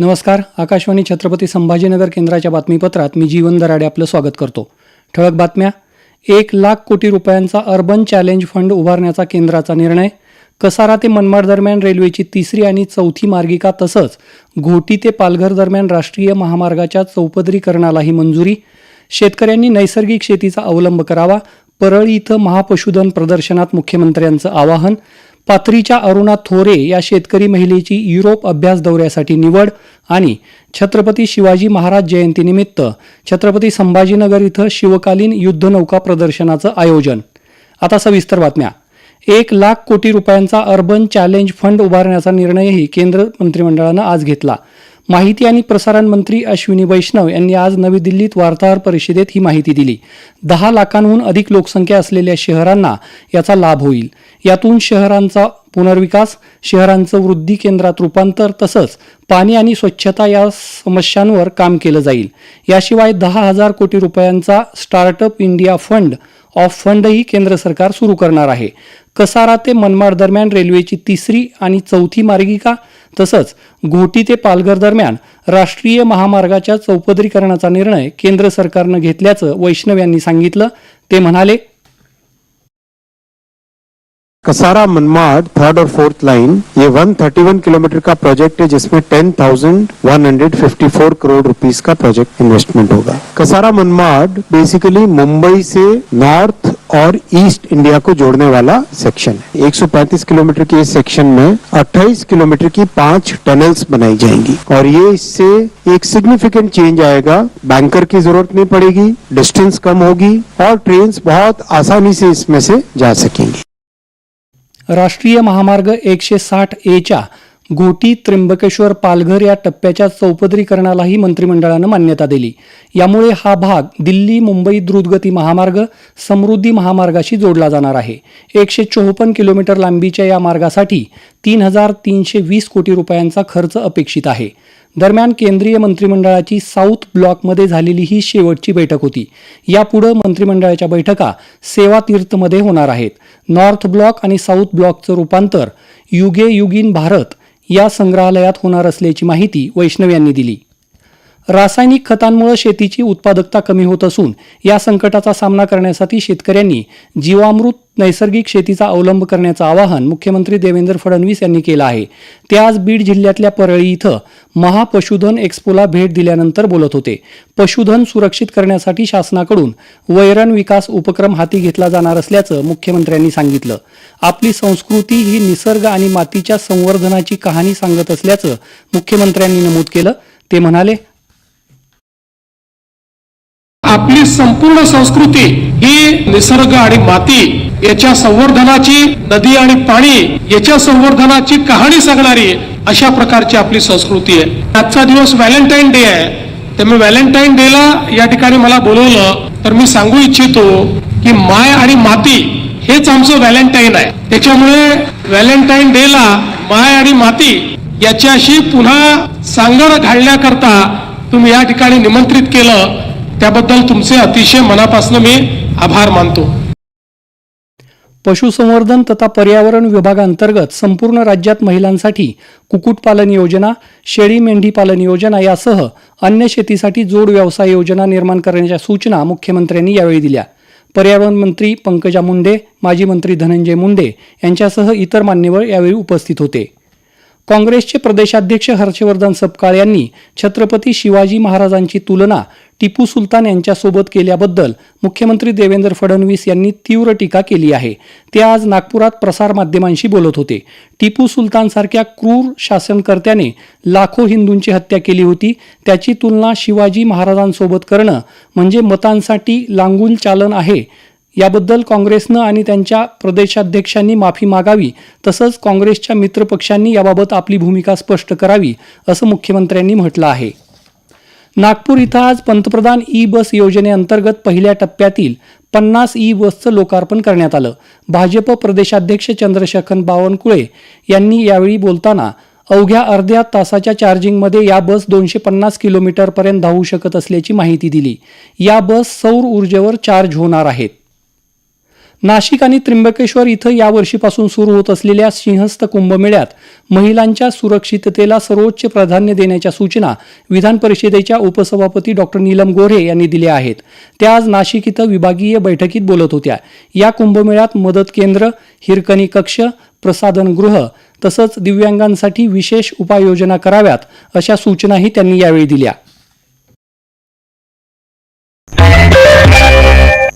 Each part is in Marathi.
नमस्कार आकाशवाणी छत्रपती संभाजीनगर केंद्राच्या बातमीपत्रात मी जीवन दराडे आपलं स्वागत करतो. ठळक बातम्या. एक लाख कोटी रुपयांचा अर्बन चॅलेंज फंड उभारण्याचा केंद्राचा निर्णय. कसारा ते मनमाड दरम्यान रेल्वेची तिसरी आणि चौथी मार्गिका तसंच घोटी ते पालघर दरम्यान राष्ट्रीय महामार्गाच्या चौपदरीकरणालाही मंजुरी. शेतकऱ्यांनी नैसर्गिक शेतीचा अवलंब करावा. परळी इथं महापशुधन प्रदर्शनात मुख्यमंत्र्यांचं आवाहन. पाथरीच्या अरुणा थोरे या शेतकरी महिलेची युरोप अभ्यास दौऱ्यासाठी निवड आणि छत्रपती शिवाजी महाराज जयंतीनिमित्त छत्रपती संभाजीनगर इथं शिवकालीन युद्धनौका प्रदर्शनाचं आयोजन. आता सविस्तर बातम्या. एक लाख कोटी रुपयांचा अर्बन चॅलेंज फंड उभारण्याचा निर्णयही केंद्र मंत्रिमंडळानं आज घेतला. माहिती आणि प्रसारण मंत्री अश्विनी वैष्णव यांनी आज नवी दिल्लीत वार्ताहर परिषदेत ही माहिती दिली. दहा लाखांहून अधिक लोकसंख्या असलेल्या शहरांना याचा लाभ होईल. यातून शहरांचा पुनर्विकास शहरांचं वृद्धी केंद्रात रूपांतर तसंच पाणी आणि स्वच्छता या समस्यांवर काम केलं जाईल. याशिवाय दहा हजार कोटी रुपयांचा स्टार्टअप इंडिया फंड ऑफ फंडही केंद्र सरकार सुरू करणार आहे. कसारा ते मनमाड दरम्यान रेल्वेची तिसरी आणि चौथी मार्गिका तसंच घोटी ते पालघर दरम्यान राष्ट्रीय महामार्गाच्या चौपदरीकरणाचा निर्णय केंद्र सरकारनं घेतल्याचं वैष्णव यांनी सांगितलं. ते म्हणाले कसारा मनमाड थर्ड और फोर्थ लाइन ये 131 किलोमीटर का प्रोजेक्ट है जिसमें 10,154 करोड़ रुपीस का प्रोजेक्ट इन्वेस्टमेंट होगा। कसारा मनमाड बेसिकली मुंबई से नॉर्थ और ईस्ट इंडिया को जोड़ने वाला सेक्शन है। 135 किलोमीटर के इस सेक्शन में 28 किलोमीटर की पाँच टनल्स बनाई जाएँगी। और ये इससे एक सिग्निफिकेंट चेंज आएगा। बैंकर की ज़रूरत नहीं पड़ेगी डिस्टेंस कम होगी और ट्रेन बहुत आसानी से इसमें से जा सकेंगी। राष्ट्रीय महामार्ग एकशे साठ एच्या घोटी त्र्यंबकेश्वर पालघर या टप्प्याच्या चौपदरीकरणालाही मंत्रिमंडळानं मान्यता दिली. यामुळे हा भाग दिल्ली मुंबई द्रुतगती महामार्ग समृद्धी महामार्गाशी जोडला जाणार आहे. एकशे चोपन्न किलोमीटर लांबीच्या या मार्गासाठी तीन हजार तीनशे वीस कोटी रुपयांचा खर्च अपेक्षित आहे. दरम्यान केंद्रीय मंत्रिमंडळाची साऊथ ब्लॉकमध्ये झालेली ही शेवटची बैठक होती. यापुढे मंत्रिमंडळाच्या बैठका सेवा तीर्थमध्ये होणार आहेत. नॉर्थ ब्लॉक आणि साऊथ ब्लॉकचं रूपांतर युगे युगीन भारत या संग्रहालयात होणार असल्याची माहिती वैष्णव यांनी दिली. रासायनिक खतांमुळे शेतीची उत्पादकता कमी होत असून या संकटाचा सामना करण्यासाठी शेतकऱ्यांनी जीवामृत नैसर्गिक शेतीचा अवलंब करण्याचं आवाहन मुख्यमंत्री देवेंद्र फडणवीस यांनी केलं आहे. ते आज बीड जिल्ह्यातल्या परळी इथं महापशुधन एक्स्पोला भेट दिल्यानंतर बोलत होते. पशुधन सुरक्षित करण्यासाठी शासनाकडून वैरण विकास उपक्रम हाती घेतला जाणार असल्याचं मुख्यमंत्र्यांनी सांगितलं. आपली संस्कृती ही निसर्ग आणि मातीच्या संवर्धनाची कहाणी सांगत असल्याचं मुख्यमंत्र्यांनी नमूद केलं. ते म्हणाले आपली संपूर्ण संस्कृती ही निसर्ग आणि माती याच्या संवर्धनाची नदी आणि पाणी याच्या संवर्धनाची कहाणी सांगणारी अशा प्रकारची आपली संस्कृती आहे. आजचा दिवस व्हॅलेंटाईन डे आहे. त्यामुळे व्हॅलेंटाईन डेला या ठिकाणी मला बोलवलं तर मी सांगू इच्छितो की माय आणि माती हेच आमचं व्हॅलेंटाईन आहे. त्याच्यामुळे व्हॅलेंटाईन डेला माय आणि माती याच्याशी पुन्हा सांगड घालण्याकरता तुम्ही या ठिकाणी निमंत्रित केलं. त्याबद्दल तुमचे अतिशय मनापासून मी आभार मानतो. पशुसंवर्धन तथा पर्यावरण विभागांतर्गत संपूर्ण राज्यात महिलांसाठी कुक्कुटपालन योजना शेळी मेंढी पालन योजना यासह अन्य शेतीसाठी जोड व्यवसाय योजना निर्माण करण्याच्या सूचना मुख्यमंत्र्यांनी यावेळी दिल्या. पर्यावरण मंत्री पंकजा मुंडे माजी मंत्री धनंजय मुंडे यांच्यासह इतर मान्यवर यावेळी उपस्थित होते. काँग्रेसचे प्रदेशाध्यक्ष हर्षवर्धन सपकाळ यांनी छत्रपती शिवाजी महाराजांची तुलना टिपू सुलतान यांच्यासोबत केल्याबद्दल मुख्यमंत्री देवेंद्र फडणवीस यांनी तीव्र टीका केली आहे. ते आज नागपुरात प्रसारमाध्यमांशी बोलत होते. टिपू सुलतानसारख्या क्रूर शासनकर्त्याने लाखो हिंदूंची हत्या केली होती. त्याची तुलना शिवाजी महाराजांसोबत करणं म्हणजे मतांसाठी लांगूल चालन आहे याबद्दल काँग्रेसनं आणि त्यांच्या प्रदेशाध्यक्षांनी माफी मागावी तसंच काँग्रेसच्या मित्रपक्षांनी याबाबत आपली भूमिका स्पष्ट करावी असं मुख्यमंत्र्यांनी म्हटलं आहे. नागपूर इथं आज पंतप्रधान ई बस योजनेअंतर्गत पहिल्या टप्प्यातील पन्नास ई बसचं लोकार्पण करण्यात आलं. भाजप प्रदेशाध्यक्ष चंद्रशेखर बावनकुळे यांनी यावेळी बोलताना अवघ्या अर्ध्या तासाच्या चार्जिंगमध्ये या बस दोनशे पन्नास किलोमीटरपर्यंत धावू शकत असल्याची माहिती दिली. या बस सौर ऊर्जेवर चार्ज होणार आहेत. नाशिक आणि त्र्यंबकेश्वर इथं यावर्षीपासून सुरू होत असलेल्या सिंहस्थ कुंभमेळ्यात महिलांच्या सुरक्षिततेला सर्वोच्च प्राधान्य देण्याच्या सूचना विधान परिषदेच्या उपसभापती डॉक्टर नीलम गोऱ्हे यांनी दिल्या आहेत. त्या आज नाशिक इथं विभागीय बैठकीत बोलत होत्या. या कुंभमेळ्यात मदत केंद्र हिरकणी कक्ष प्रसाधनगृह तसंच दिव्यांगांसाठी विशेष उपाययोजना कराव्यात अशा सूचनाही त्यांनी यावेळी दिल्या.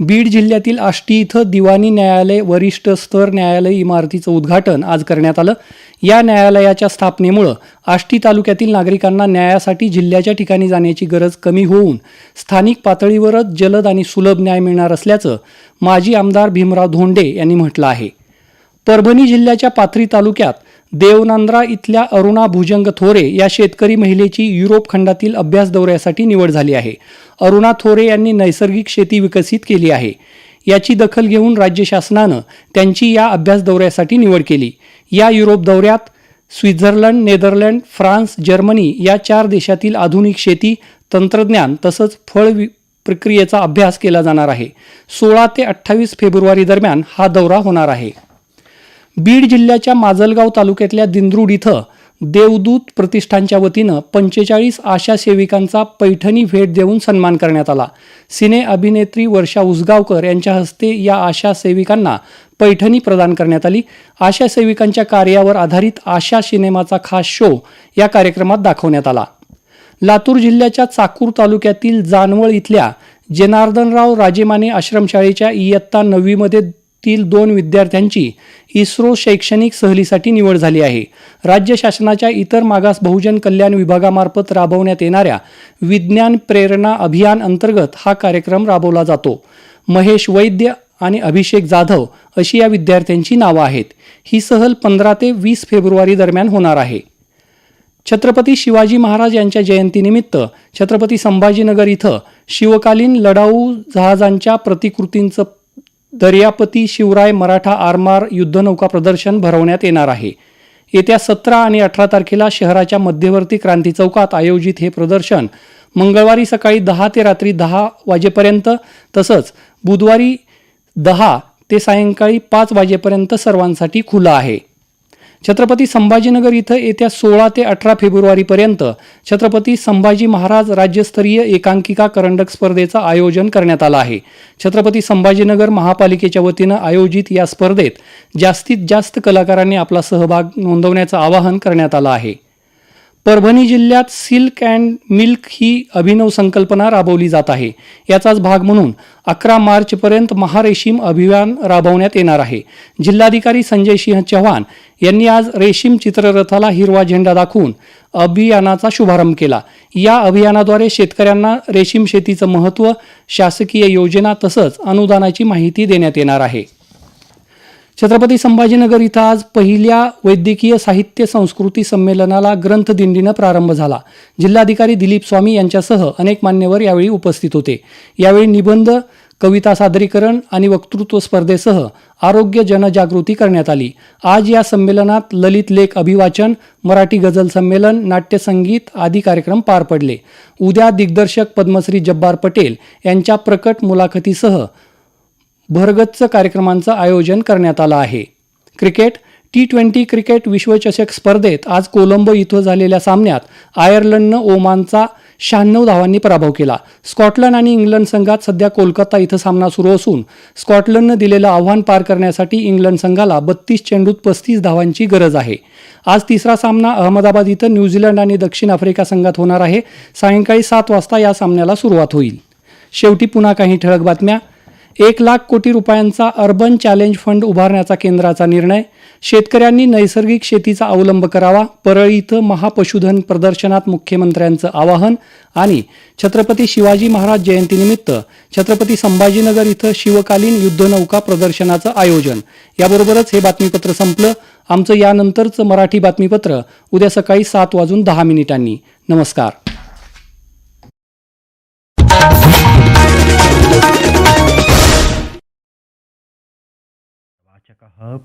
बीड जिल्ह्यातील आष्टी इथं दिवाणी न्यायालय वरिष्ठ स्तर न्यायालय इमारतीचं उद्घाटन आज करण्यात आलं. या न्यायालयाच्या स्थापनेमुळं आष्टी तालुक्यातील नागरिकांना न्यायासाठी जिल्ह्याच्या ठिकाणी जाण्याची गरज कमी होऊन स्थानिक पातळीवरच जलद आणि सुलभ न्याय मिळणार असल्याचं माजी आमदार भीमराव धोंडे यांनी म्हटलं आहे. परभणी जिल्ह्याच्या पाथरी तालुक्यात देवनांद्रा इथल्या अरुणा भुजंग थोरे या शेतकरी महिलेची युरोप खंडातील अभ्यास दौऱ्यासाठी निवड झाली आहे. अरुणा थोरे यांनी नैसर्गिक शेती विकसित केली आहे. याची दखल घेऊन राज्य शासनानं त्यांची या अभ्यास दौऱ्यासाठी निवड केली. या युरोप दौऱ्यात स्वित्झर्लंड नेदरलँड फ्रान्स जर्मनी या चार देशातील आधुनिक शेती तंत्रज्ञान तसंच फळ वि- प्रक्रियेचा अभ्यास केला जाणार आहे. सोळा ते अठ्ठावीस फेब्रुवारी दरम्यान हा दौरा होणार आहे. बीड जिल्ह्याच्या माजलगाव तालुक्यातल्या दिंद्रूड इथं देवदूत प्रतिष्ठानच्या वतीनं पंचेचाळीस आशा सेविकांचा पैठणी भेट देऊन सन्मान करण्यात आला. सिने अभिनेत्री वर्षा उसगावकर यांच्या हस्ते या आशा सेविकांना पैठणी प्रदान करण्यात आली. आशा सेविकांच्या कार्यावर आधारित आशा सिनेमाचा खास शो या कार्यक्रमात दाखवण्यात आला. लातूर जिल्ह्याच्या चाकूर तालुक्यातील जानवळ इथल्या जनार्दनराव राजेमाने आश्रमशाळेच्या इयत्ता नववीमध्ये तील दोन विद्यार्थ्यांची इस्रो शैक्षणिक सहलीसाठी निवड झाली आहे. राज्य शासनाच्या इतर मागास बहुजन कल्याण विभागामार्फत राबवण्यात येणाऱ्या विज्ञान प्रेरणा अभियान अंतर्गत हा कार्यक्रम राबवला जातो. महेश वैद्य आणि अभिषेक जाधव अशी या विद्यार्थ्यांची नावं आहेत. ही सहल पंधरा ते वीस फेब्रुवारी दरम्यान होणार आहे. छत्रपती शिवाजी महाराज यांच्या जयंतीनिमित्त छत्रपती संभाजीनगर इथं शिवकालीन लढाऊ जहाजांच्या प्रतिकृतींचं दर्यापती शिवराय मराठा आरमार युद्धनौका प्रदर्शन भरवण्यात येणार आहे. येत्या सतरा आणि अठरा तारखेला शहराच्या मध्यवर्ती क्रांती चौकात आयोजित हे प्रदर्शन मंगळवारी सकाळी दहा ते रात्री दहा वाजेपर्यंत तसंच बुधवारी दहा ते सायंकाळी पाच वाजेपर्यंत सर्वांसाठी खुलं आहे. छत्रपती संभाजीनगर इथं येत्या सोळा ते अठरा फेब्रुवारीपर्यंत छत्रपती संभाजी महाराज राज्यस्तरीय एकांकिका करंडक स्पर्धेचं आयोजन करण्यात आलं आहे. छत्रपती संभाजीनगर महापालिकेच्या वतीनं आयोजित या स्पर्धेत जास्तीत जास्त कलाकारांनी आपला सहभाग नोंदवण्याचं आवाहन करण्यात आलं आहे. परभणी जिल्ह्यात सिल्क अँड मिल्क ही अभिनव संकल्पना राबवली जात आहे. याचाच भाग म्हणून अकरा मार्चपर्यंत महारेशीम अभियान राबवण्यात येणार आहे. जिल्हाधिकारी संजय सिंह चव्हाण यांनी आज रेशीम चित्ररथाला हिरवा झेंडा दाखवून अभियानाचा शुभारंभ केला. या अभियानाद्वारे शेतकऱ्यांना रेशीम शेतीचं महत्त्व शासकीय योजना तसंच अनुदानाची माहिती देण्यात येणार आहे. छत्रपती संभाजीनगर इथं आज पहिल्या वैद्यकीय साहित्य संस्कृती संमेलनाला ग्रंथदिंडीनं प्रारंभ झाला. जिल्हाधिकारी दिलीप स्वामी यांच्यासह अनेक मान्यवर यावेळी उपस्थित होते. यावेळी निबंध कविता सादरीकरण आणि वक्तृत्व स्पर्धेसह आरोग्य जनजागृती करण्यात आली. आज या संमेलनात ललित लेख अभिवाचन मराठी गझल संमेलन नाट्यसंगीत आदी कार्यक्रम पार पडले. उद्या दिग्दर्शक पद्मश्री जब्बार पटेल यांच्या प्रकट मुलाखतीसह भरगच्च कार्यक्रमांचं आयोजन करण्यात आलं आहे. क्रिकेट टी ट्वेंटी क्रिकेट विश्वचषक स्पर्धेत आज कोलंबो इथं झालेल्या सामन्यात आयर्लंडनं ओमानचा शहाण्णव धावांनी पराभव केला. स्कॉटलंड आणि इंग्लंड संघात सध्या कोलकाता इथं सामना सुरू असून स्कॉटलंडनं दिलेलं आव्हान पार करण्यासाठी इंग्लंड संघाला बत्तीस चेंडूत पस्तीस धावांची गरज आहे. आज तिसरा सामना अहमदाबाद इथं न्यूझीलंड आणि दक्षिण आफ्रिका संघात होणार आहे. सायंकाळी सात वाजता या सामन्याला सुरुवात होईल. शेवटी पुन्हा काही ठळक बातम्या. एक लाख कोटी रुपयांचा अर्बन चॅलेंज फंड उभारण्याचा केंद्राचा निर्णय. शेतकऱ्यांनी नैसर्गिक शेतीचा अवलंब करावा. परळी इथं महापशुधन प्रदर्शनात मुख्यमंत्र्यांचं आवाहन आणि छत्रपती शिवाजी महाराज जयंतीनिमित्त छत्रपती संभाजीनगर इथं शिवकालीन युद्धनौका प्रदर्शनाचं आयोजन. याबरोबरच हे बातमीपत्र संपलं. आमचं यानंतरचं मराठी बातमीपत्र उद्या सकाळी सात वाजून दहा मिनिटांनी. नमस्कार. अर्चकः